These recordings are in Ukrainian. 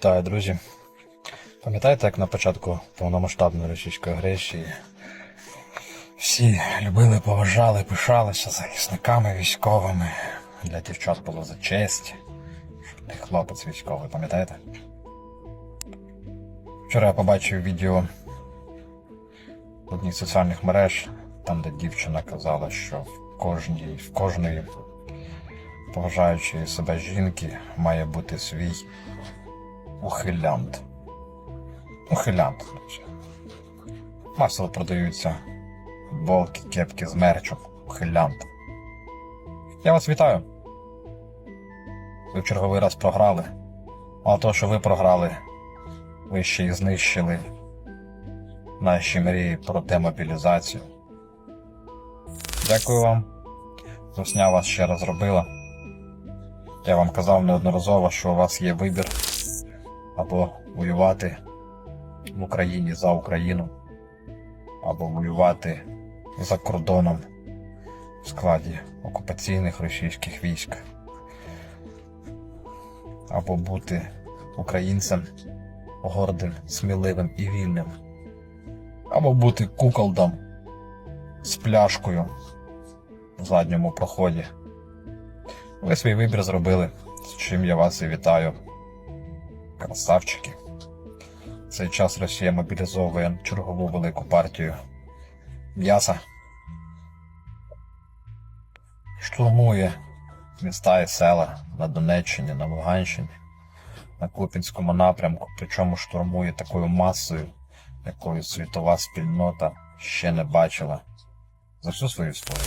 Вітаю, друзі. Пам'ятаєте, як на початку повномасштабної російської агресії всі любили, поважали, пишалися захисниками військовими. Для дівчат було за честь. хлопець військовий, пам'ятаєте? Вчора я побачив відео в одній з соціальних мереж, там, де дівчина казала, що в кожній, в кожної поважаючої себе жінки має бути свій ухилянт. Ухилянт. Масово продаються футболки, кепки з мерчем. Ухилянт. Я вас вітаю. Ви в черговий раз програли. А то, що ви програли, ви ще й знищили наші мрії про демобілізацію. Дякую вам. Русня вас ще раз робила. Я вам казав неодноразово, що у вас є вибір або воювати в Україні за Україну, або воювати за кордоном в складі окупаційних російських військ, або бути українцем гордим, сміливим і вільним, або бути куколдом з пляшкою в задньому проході. Ви свій вибір зробили, з чим я вас і вітаю. Красавчики. В цей час Росія мобілізовує чергову велику партію м'яса. Штурмує міста і села на Донеччині, на Луганщині, на Купінському напрямку, причому штурмує такою масою, якою світова спільнота ще не бачила за всю свою історію.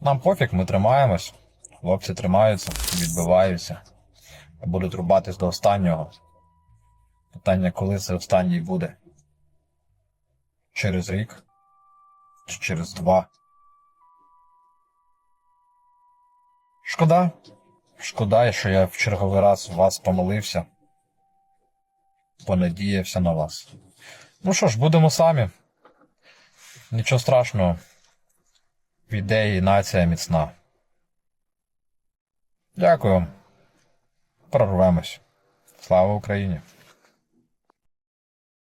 Нам пофіг, ми тримаємось. Хлопці тримаються, відбиваються. Будуть рубатись до останнього. Питання, коли це останній буде? Через рік? Чи через два? Шкода. Шкода, що я в черговий раз в вас помолився. Понадіявся на вас. Ну що ж, будемо самі. Нічого страшного. Ідеї нація міцна. Дякую. Прорвемось. Слава Україні!